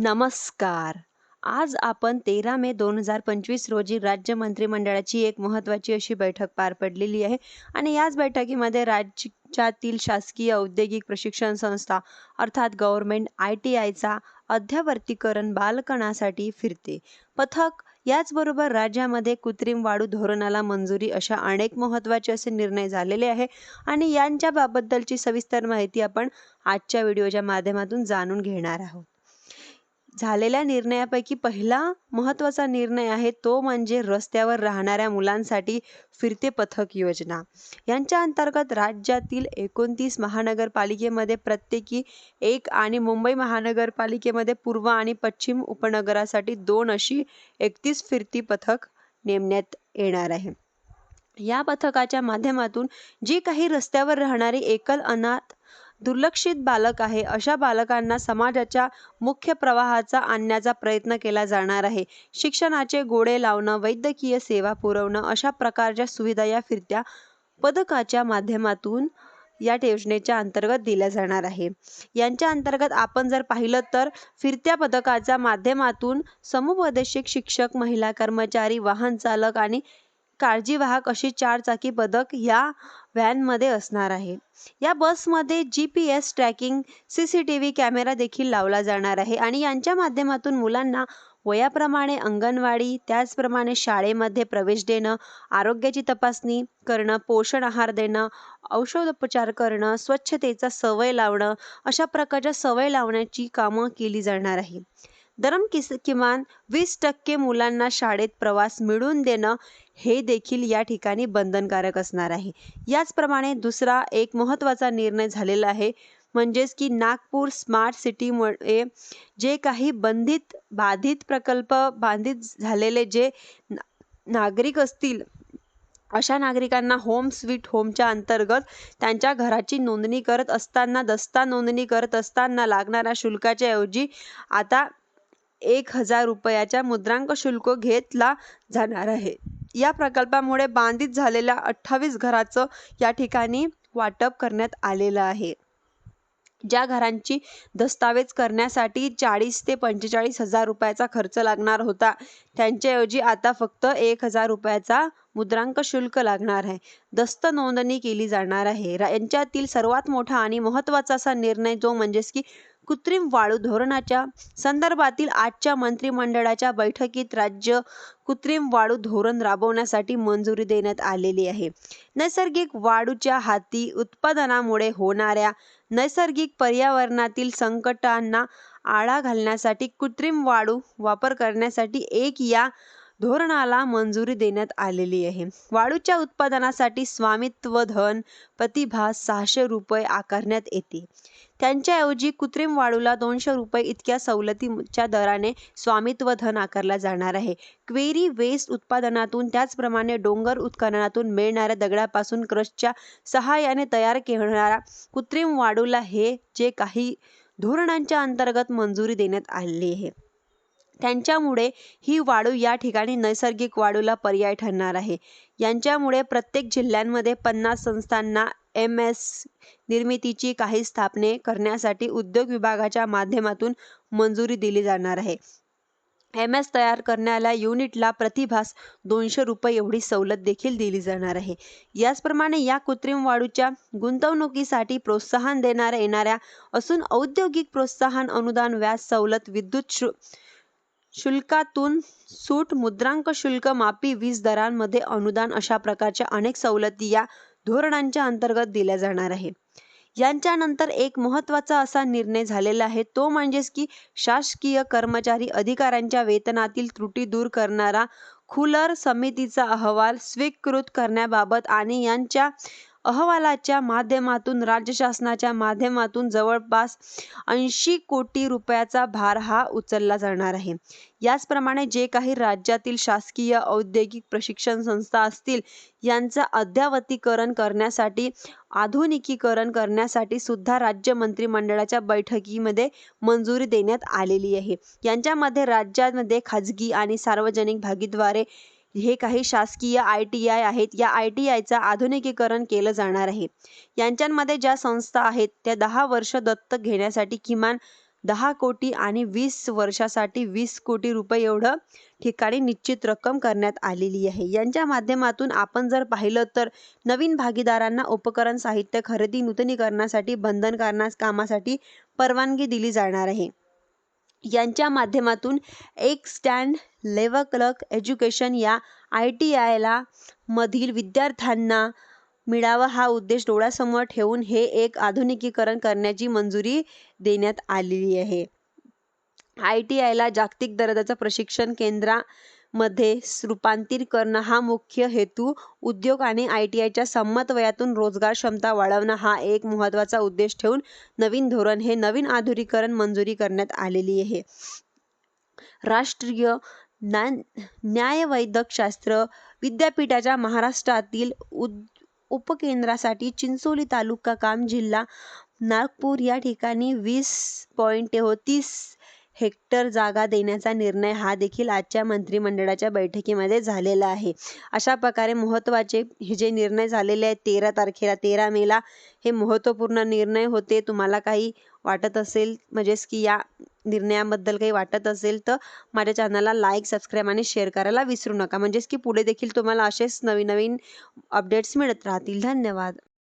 नमस्कार. आज आपण तेरा मे दोन हजार पंचवीस रोजी राज्य मंत्रिमंडळाची एक महत्त्वाची अशी बैठक पार पडलेली आहे आणि याच बैठकीमध्ये राज्यातील शासकीय औद्योगिक प्रशिक्षण संस्था अर्थात गव्हर्मेंट आय टी आयचा अध्यावर्तीकरण बालकणासाठी फिरते. पथक याचबरोबर राज्यामध्ये कृत्रिम वाढू धोरणाला मंजुरी अशा अनेक महत्त्वाचे असे निर्णय झालेले आहे आणि यांच्याबाबद्दलची सविस्तर माहिती आपण आजच्या व्हिडिओच्या माध्यमातून जाणून घेणार आहोत. झालेल्या निर्णयापैकी पहिला महत्त्वाचा निर्णय आहे तो म्हणजे रस्त्यावर राहणाऱ्या मुलांसाठी फिरते पथक योजना. यांच्या अंतर्गत राज्यातील एकोणतीस महानगरपालिकेमध्ये प्रत्येकी एक आणि मुंबई महानगरपालिकेमध्ये पूर्व आणि पश्चिम उपनगरासाठी दोन अशी एकतीस फिरती पथक नेमण्यात येणार आहे. या पथकाच्या माध्यमातून जी काही रस्त्यावर राहणारी एकल अनाथ दुर्लक्षित बालक आहे. अशा बालकांना समाजाच्या मुख्य प्रवाहाचा आणण्याचा प्रयत्न केला जाणार आहे. शिक्षणाचे गोडे लावणं वैद्यकीय सेवा पुरवणं अशा प्रकारच्या सुविधा या फिरत्या पदकाच्या माध्यमातून या योजनेच्या अंतर्गत दिल्या जाणार आहे. यांच्या अंतर्गत आपण जर पाहिलं तर फिरत्या पदकाच्या माध्यमातून समुपदेशक शिक्षक महिला कर्मचारी वाहन चालक आणि काळजीवाहक अशी चारचाकी पदक या व्हॅनमध्ये असणार आहे. या बसमध्ये G P S tracking C C T V camera देखील लावला जाणार आहे आणि यांच्या माध्यमातून मुलांना वयाप्रमाणे अंगणवाडी त्याचप्रमाणे शाळेमध्ये प्रवेश देणं आरोग्याची तपासणी करणं पोषण आहार देणं औषधोपचार करणं स्वच्छतेचा सवय लावणं अशा प्रकारच्या सवय लावण्याची कामं केली जाणार आहे. दरम किस किमान वीस टक्के मुलांना शाळेत प्रवास मिळवून देणं हे देखील या ठिकाणी बंधनकारक असणार आहे. याचप्रमाणे दुसरा एक महत्त्वाचा निर्णय झालेला आहे म्हणजेच की नागपूर स्मार्ट सिटीमुळे जे काही बंधित बाधित प्रकल्प बाधित झालेले जे नागरिक असतील अशा नागरिकांना होम स्वीट होमच्या अंतर्गत त्यांच्या घराची नोंदणी करत असताना दस्ता नोंदणी करत असताना लागणाऱ्या शुल्काच्या ऐवजी आता एक हजार रुपयाच्या मुद्रांक शुल्क घेतला जाणार आहे. या प्रकल्पामुळे बांधित झालेल्या अठ्ठावीस घराचं या ठिकाणी वाटप करण्यात आलेलं आहे. ज्या घरांची दस्तावेज करण्यासाठी चाळीस ते पंचेचाळीस हजार रुपयाचा खर्च लागणार होता त्यांच्याऐवजी आता फक्त एक हजार रुपयाचा मुद्रांक शुल्क लागणार आहे. दस्त नोंदणी केली जाणार आहे. यांच्यातील सर्वात मोठा आणि महत्त्वाचा असा निर्णय जो म्हणजेच की कृत्रिम वाळू धोरणाच्या संदर्भातील आजच्या मंत्रिमंडळाच्या बैठकीत राज्य कृत्रिम वाळू धोरण राबवण्यासाठी मंजुरी देण्यात आलेली आहे. नैसर्गिक वाळूच्या हाती उत्पादनामुळे होणाऱ्या नैसर्गिक पर्यावरणातील संकटांना आळा घालण्यासाठी कृत्रिम वाळू वापर करण्यासाठी एक या धोरणाला मंजुरी देण्यात आलेली आहे. वाळूच्या उत्पादनासाठी स्वामित्व धन प्रतिभा सहाशे रुपये आकारण्यात येते. त्यांच्याऐवजी कृत्रिम वाळूला दोनशे रुपये इतक्या सवलतीच्या दराने स्वामित्व धन आकारला जाणार आहे. क्वेरी वेस्ट उत्पादनातून त्याचप्रमाणे डोंगर उत्खननातून मिळणाऱ्या दगडापासून क्रशच्या सहाय्याने तयार केणाऱ्या कृत्रिम वाळूला हे जे काही धोरणांच्या अंतर्गत मंजुरी देण्यात आलेली आहे. त्यांच्यामुळे ही वाळू या ठिकाणी नैसर्गिक वाळूला पर्याय ठरणार आहे. यांच्यामुळे प्रत्येक जिल्ह्यांमध्ये पन्नास संस्थांना एम एस निर्मितीची काही स्थापने करण्यासाठी उद्योग विभागाच्या माध्यमातून मंजुरी दिली जाणार आहे. एम एस तयार करण्याला युनिटला प्रतिभास दोनशे रुपये एवढी सवलत देखील दिली जाणार आहे. याचप्रमाणे या कृत्रिम वाळूच्या गुंतवणुकीसाठी प्रोत्साहन देणाऱ्या येणाऱ्या असून औद्योगिक प्रोत्साहन अनुदान व्याज सवलत विद्युत शु शुल्कातून सूट मुद्रांक शुल्क माफी वीज दरांमध्ये अनुदान अशा प्रकारच्या अनेक सवलती या धोरणांच्या अंतर्गत दिल्या जाणार आहे यांच्यानंतर एक महत्त्वाचा असा निर्णय झालेला आहे तो म्हणजेच की शासकीय कर्मचारी अधिकाऱ्यांच्या वेतनातील त्रुटी दूर करणारा खुलर समितीचा अहवाल स्वीकृत करण्याबाबत आणि यांच्या अहवालाच्या माध्यमातून राज्य शासनाच्या माध्यमातून जवळपास ऐंशी कोटी रुपयाचा भार हा उचलला जाणार आहे. याचप्रमाणे जे काही राज्यातील शासकीय औद्योगिक प्रशिक्षण संस्था असतील यांचं अद्यावतीकरण करण्यासाठी आधुनिकीकरण करण्यासाठी सुद्धा राज्य मंत्रिमंडळाच्या बैठकीमध्ये मंजुरी देण्यात आलेली आहे. यांच्यामध्ये राज्यामध्ये खाजगी आणि सार्वजनिक भागीद्वारे हे काही शासकीय आय टी आय आहेत. या आय टी आयचं आधुनिकीकरण केलं जाणार आहे. यांच्यामध्ये ज्या संस्था आहेत त्या दहा वर्ष दत्तक घेण्यासाठी किमान दहा कोटी आणि वीस वर्षासाठी वीस कोटी रुपये एवढं ठिकाणी निश्चित रक्कम करण्यात आलेली आहे. यांच्या माध्यमातून आपण जर पाहिलं तर नवीन भागीदारांना उपकरण साहित्य खरेदी नूतनीकरणासाठी बंधनकारणास कामासाठी परवानगी दिली जाणार आहे. यांच्या माध्यमातून एक स्टँड लेवल क्लर्क एज्युकेशन या आय टी आयला मधील विद्यार्थ्यांना मिळावा हा उद्देश डोळ्यासमोर ठेवून हे एक आधुनिकीकरण करण्याची मंजुरी देण्यात आलेली आहे. आय टी आयला जागतिक दर्जाचं प्रशिक्षण मध्ये रूपांतरित करणं हा मुख्य हेतू. उद्योग आणि आय टी आयच्या संमत वयातून रोजगार क्षमता वाढवणं हा एक महत्त्वाचा उद्देश ठेवून नवीन धोरण हे नवीन आधुनिकीकरण मंजुरी करण्यात आलेली आहे. राष्ट्रीय न्या न्यायवैद्यकशास्त्र विद्यापीठाच्या महाराष्ट्रातील उद उपकेंद्रासाठी चिंचोली तालुका काम जिल्हा नागपूर या ठिकाणी वीस पॉईंट तेहतीस हेक्टर जागा देण्याचा निर्णय हा देखील आजच्या मंत्रिमंडळाच्या बैठकीमध्ये झालेला आहे. अशा प्रकारे महत्त्वाचे हे जे निर्णय झालेले आहेत तेरा तारखेला तेरा मेला हे महत्त्वपूर्ण निर्णय होते. तुम्हाला काही वाटत असेल म्हणजेच की या निर्णयाबद्दल काही वाटत असेल तर माझ्या चॅनलला लाईक सबस्क्राईब आणि शेअर करायला विसरू नका. म्हणजेच की पुढे देखील तुम्हाला असेच नवीन नवीन अपडेट्स मिळत राहतील. धन्यवाद.